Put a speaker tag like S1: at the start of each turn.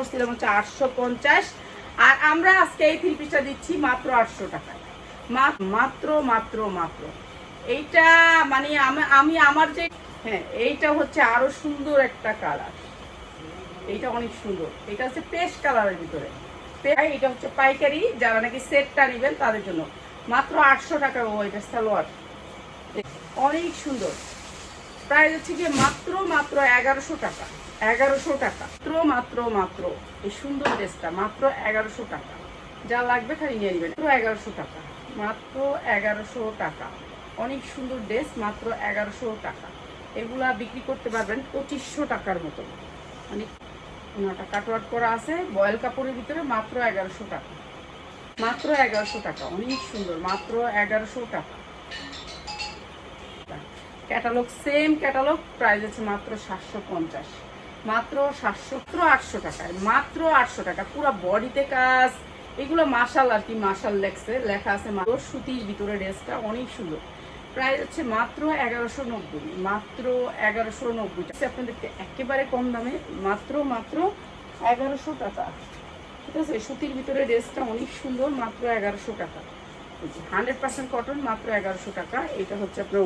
S1: করছিলাম হচ্ছে আটশো পঞ্চাশ। আর আমরা আজকে এই থ্রি পিসটা দিচ্ছি মাত্র আটশো টাকায়। মাত্র মাত্র মাত্র। এইটা মানে আমি- আমি আমার যে হ্যাঁ এইটা হচ্ছে আরও সুন্দর একটা কালার এইটা অনেক সুন্দর। এটা হচ্ছে পেস্ট কালারের ভিতরে। এটা হচ্ছে পাইকারি। যারা নাকি সেটটা নেবেন তাদের জন্য। মাত্র আটশো টাকা ও, এটা সালোয়ার। অনেক সুন্দর। প্রাইস হচ্ছে গিয়ে মাত্র মাত্র এগারোশো টাকা। এগারোশো টাকা। মাত্র মাত্র মাত্র। এই সুন্দর ড্রেসটা, মাত্র এগারোশো টাকা। যা লাগবে খালি নিয়ে নেবেন। মাত্র এগারোশো টাকা। মাত্র এগারোশো টাকা। অনেক সুন্দর ড্রেস, মাত্র এগারোশো টাকা। এগুলা বিক্রি করতে পারবেন পঁচিশশো টাকার মতো। অনেক ওনাটা কাটওয়ার্ক করা আছে, বয়েল কাপড়ের ভিতরে মাত্র এগারোশো টাকা। মাত্র এগারোশো টাকা। অনেক সুন্দর। মাত্র এগারোশো টাকা। Catalogue, same catalogue. প্রাইস আছে মাত্র সাতশো পঞ্চাশ। মাত্র সাতশো, আটশো টাকায় মাত্র আটশো টাকা, পুরো বডিতে কাজ। এগুলো মাসাল আর কি মাসাল লেখছে লেখা আছে, মাত্র সুতির ভিতরে ড্রেসটা, অনেক সুন্দর। প্রায় হচ্ছে মাত্র এগারোশো নব্বই, মাত্র এগারোশো নব্বই টাকা। আপনাদেরকে একেবারে কম দামে, মাত্র মাত্র এগারোশো টাকা। ঠিক আছে, সুতির ভিতরে ড্রেসটা অনেক সুন্দর, মাত্র এগারোশো টাকা। হান্ড্রেড পার্সেন্ট কটন, মাত্র এগারোশো টাকা, এটা হচ্ছে আপনার